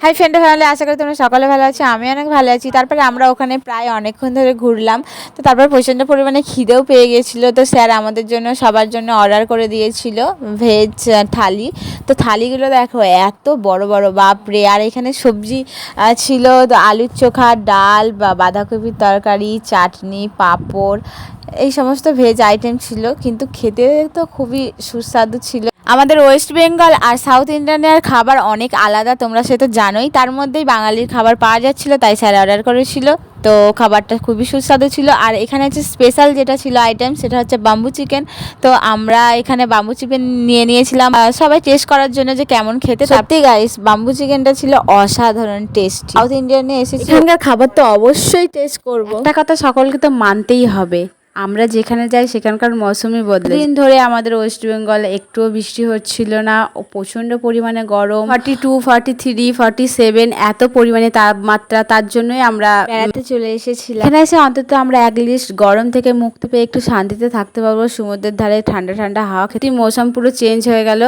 Hi friend family আশা করি তোমরা সকলে ভালো আছো, আমি অনেক ভালো আছি। তারপরে আমরা ওখানে প্রায় অনেকক্ষণ ধরে ঘুরলাম। তো তারপর প্রচণ্ড পরিমাণে খিদেও পেয়ে গেছিল। তো স্যার আমাদের জন্য সবার জন্য অর্ডার করে দিয়েছিল ভেজ থালি। তো থালিগুলো দেখো, এত বড় বড়, বাপরে! আর এখানে সবজি ছিল আলুর চোখা, ডাল বা বাঁধাকপির তরকারি, চাটনি, পাঁপড়, এই সমস্ত ভেজ আইটেম ছিল। কিন্তু খেতে তো খুবই সুস্বাদু ছিল। আমাদের ওয়েস্ট বেঙ্গল আর সাউথ ইন্ডিয়ানের খাবার অনেক আলাদা তোমরা সে তো জানোই। তার মধ্যেই বাঙালির খাবার পাওয়া যাচ্ছিল তাই স্যার অর্ডার করেছিল। তো খাবারটা খুবই সুস্বাদু ছিল। আর এখানে হচ্ছে স্পেশাল যেটা ছিল আইটেম সেটা হচ্ছে বাম্বু চিকেন তো আমরা এখানে বাম্বু চিকেন নিয়ে নিয়েছিলাম। সবাই টেস্ট করার জন্য যে কেমন খেতে সত্যি গাইস বাম্বু চিকেনটা ছিল অসাধারণ টেস্ট সাউথ ইন্ডিয়ানে এসেছি এখানকার খাবার তো অবশ্যই টেস্ট করব। একটা কথা সকলকে তো মানতেই হবে। আমরা যেখানে যাই সেখানকার মৌসুমি বদলে দিন ধরে আমাদের ওয়েস্ট বেঙ্গল একটুও বৃষ্টি হচ্ছিল না ও প্রচণ্ড পরিমাণে গরম। Forty two forty three forty seven এত পরিমাণে তাপমাত্রা তার জন্যই আমরা বেড়াতে চলে এসেছিলাম। এখানে এসে অন্তত আমরা অ্যাটলিস্ট গরম থেকে মুক্তি পেয়ে একটু শান্তিতে থাকতে পারব সমুদ্রের ধারে ঠান্ডা ঠান্ডা হাওয়া খেতে। মৌসুম পুরো চেঞ্জ হয়ে গেল।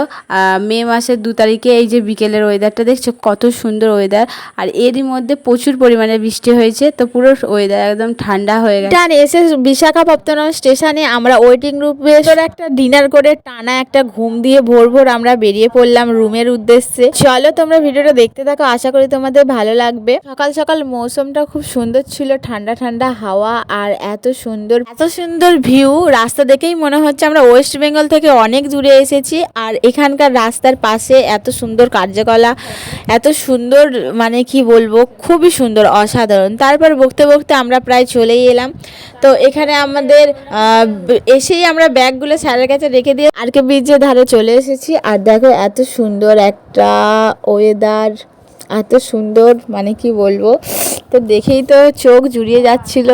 মে মাসের দু তারিখে এই যে বিকেলের ওয়েদারটা দেখছ কত সুন্দর ওয়েদার আর এরই মধ্যে প্রচুর পরিমাণে বৃষ্টি হয়েছে তো পুরো ওয়েদার একদম ঠান্ডা হয়ে গেছে। এসে বিশাখাপত্তনম স্টেশনে আমরা ওয়েটিং রুমে একটা ডিনার করে টানা একটা ঘুম দিয়ে ভোর ভোর আমরা বেরিয়ে পড়লাম রুমের উদ্দেশ্যে। চলো তোমরা ভিডিওটা দেখতে থাকো, আশা করি তোমাদের ভালো লাগবে। সকাল সকাল মৌসুমটা খুব সুন্দর ছিল, ঠান্ডা ঠান্ডা হাওয়া আর এত সুন্দর এত সুন্দর ভিউ রাস্তা দেখেই মনে হচ্ছে আমরা ওয়েস্ট বেঙ্গল থেকে অনেক দূরে এসেছি আর এখানকার রাস্তার পাশে এত সুন্দর কার্যকলা এত সুন্দর মানে কি বলব, খুবই সুন্দর, অসাধারণ। তারপর বকতে বকতে আমরা প্রায় চলেই এলাম। তো এখানে আমাদের ব- এসেই আমরা ব্যাগগুলো স্যারের কাছে রেখে দিয়ে আর কে ব্রিজের ধারে চলে এসেছি। আর দেখো এত সুন্দর একটা ওয়েদার এত সুন্দর মানে কি বলব? তো দেখেই তো চোখ জুড়িয়ে যাচ্ছিল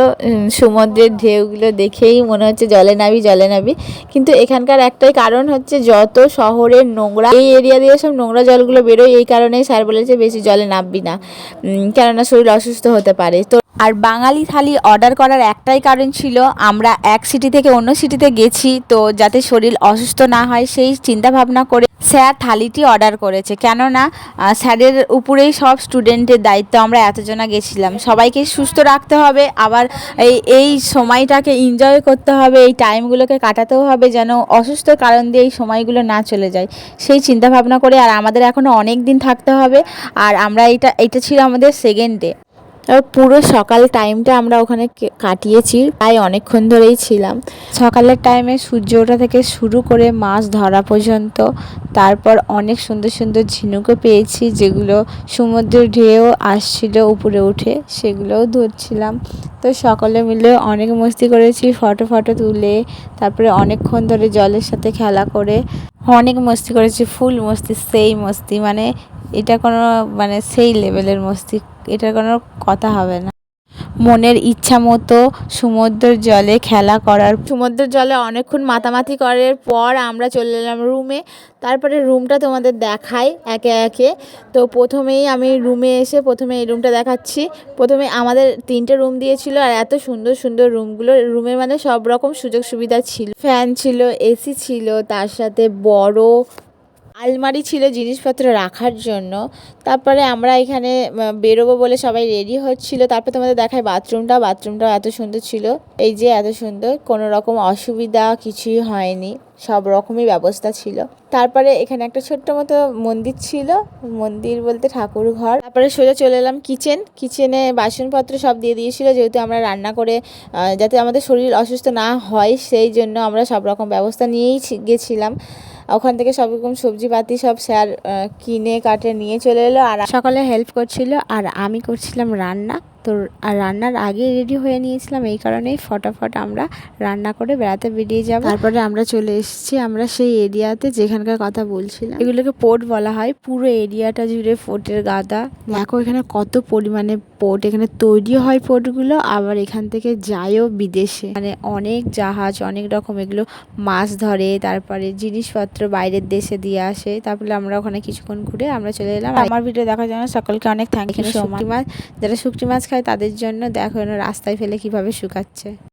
সমুদ্রের ঢেউগুলো দেখেই মনে হচ্ছে জলে নাবি জলে নাবি কিন্তু এখানকার একটাই কারণ হচ্ছে যত শহরের নোংরা, এই এরিয়া দিয়ে সব নোংরা জলগুলো বেরোয়, এই কারণেই স্যার বলেছে বেশি জলে নামবি না কেননা শরীর অসুস্থ হতে পারে। তো আর বাঙালি থালি অর্ডার করার একটাই কারণ ছিল, আমরা এক সিটি থেকে অন্য সিটিতে গেছি, তো যাতে শরীর অসুস্থ না হয়, সেই চিন্তা ভাবনা করে স্যার থালিটি অর্ডার করেছে। কেননা স্যারের উপরেই সব স্টুডেন্টের দায়িত্ব, আমরা এতজনা গেছিলাম। সবাইকে সুস্থ রাখতে হবে, আবার এই এই সময়টাকে এনজয় করতে হবে, এই টাইমগুলোকে কাটাতেও হবে, যেন অসুস্থ কারণ দিয়ে এই সময়গুলো না চলে যায়। সেই চিন্তা ভাবনা করে আর আমাদের এখনও অনেক দিন থাকতে হবে, আর আমরা এটা এটা ছিল আমাদের সেকেন্ড ডে পুরো সকাল টাইমটা আমরা ওখানে কাটিয়েছি, প্রায় অনেকক্ষণ ধরেই ছিলাম। সকালের টাইমে সূর্য ওঠা থেকে শুরু করে মাছ ধরা পর্যন্ত, তারপর অনেক সুন্দর সুন্দর ঝিনুকও পেয়েছি, যেগুলো সমুদ্রের ঢেউ আসছিল উপরে উঠে, সেগুলোও ধরছিলাম। তো সকলে মিলে অনেক মস্তি করেছি ফটো ফটো তুলে, তারপরে অনেকক্ষণ ধরে জলের সাথে খেলা করে, অনেক মস্তি করেছি ফুল মস্তি সেই মস্তি মানে এটা কোনো মানে সেই লেভেলের মস্তি এটার কোনো কথা হবে না। মনের ইচ্ছা মতো সমুদ্রের জলে খেলা করার সমুদ্রের জলে অনেকক্ষণ মাতামাতি করার পর আমরা চলে এলাম রুমে তারপরে রুমটা তোমাদের দেখাই একে একে। তো প্রথমেই আমি রুমে এসে প্রথমে এই রুমটা দেখাচ্ছি। প্রথমে আমাদের তিনটে রুম দিয়েছিল আর এত সুন্দর সুন্দর রুমগুলো রুমের মানে সব রকম সুযোগ সুবিধা ছিল। ফ্যান ছিল এসি ছিল, তার সাথে বড় আলমারি ছিল জিনিসপত্র রাখার জন্য। তারপরে আমরা এখানে বেরোবো বলে সবাই রেডি হচ্ছিল। তারপর তোমাদের দেখায় বাথরুমটা বাথরুমটাও এত সুন্দর ছিল। এই যে এত সুন্দর, কোনো রকম অসুবিধা কিছুই হয়নি। সব রকমই ব্যবস্থা ছিল। তারপরে এখানে একটা ছোট্ট মতো মন্দির ছিল। মন্দির বলতে ঠাকুর ঘর তারপরে সোজা চলে এলাম কিচেন কিচেনে বাসনপত্র সব দিয়ে দিয়েছিল, যেহেতু আমরা রান্না করে যাতে আমাদের শরীর অসুস্থ না হয়, সেই জন্য আমরা সব রকম ব্যবস্থা নিয়েই গেছিলাম। ওখান থেকে সব রকম সবজিপাতি সব স্যার কিনে কাটে নিয়ে চলে এলো আর সকলে হেল্প করছিল আর আমি করছিলাম রান্না। তো আর রান্নার আগে রেডি হয়ে নিয়েছিলাম এই কারণেই ফটাফট আমরা রান্না করে বেড়াতে বেরিয়ে যাব। তারপরে আমরা চলে এসেছি আমরা সেই এরিয়াতে যেখানকার কথা বলছিলাম। এগুলোকে পোর্ট বলা হয়। পুরো এরিয়াটা জুড়ে পোর্টের গাদা। দেখো এখানে কত পরিমাণে পোর্ট এখানে তৈরি হয় পোর্টগুলো আবার এখান থেকে যায়ও বিদেশে। মানে অনেক জাহাজ অনেক রকম এগুলো মাছ ধরে তারপরে জিনিসপত্র বাইরের দেশে দিয়ে আসে। তারপরে আমরা ওখানে কিছুক্ষণ ঘুরে আমরা চলে এলাম। আমার ভিডিও দেখার জন্য সকলকে অনেক থ্যাংক ইউ শুক্তি মাছ যারা শুক্তি মাছ খায় তাদের জন্য দেখো রাস্তায় ফেলে কীভাবে শুকাচ্ছে।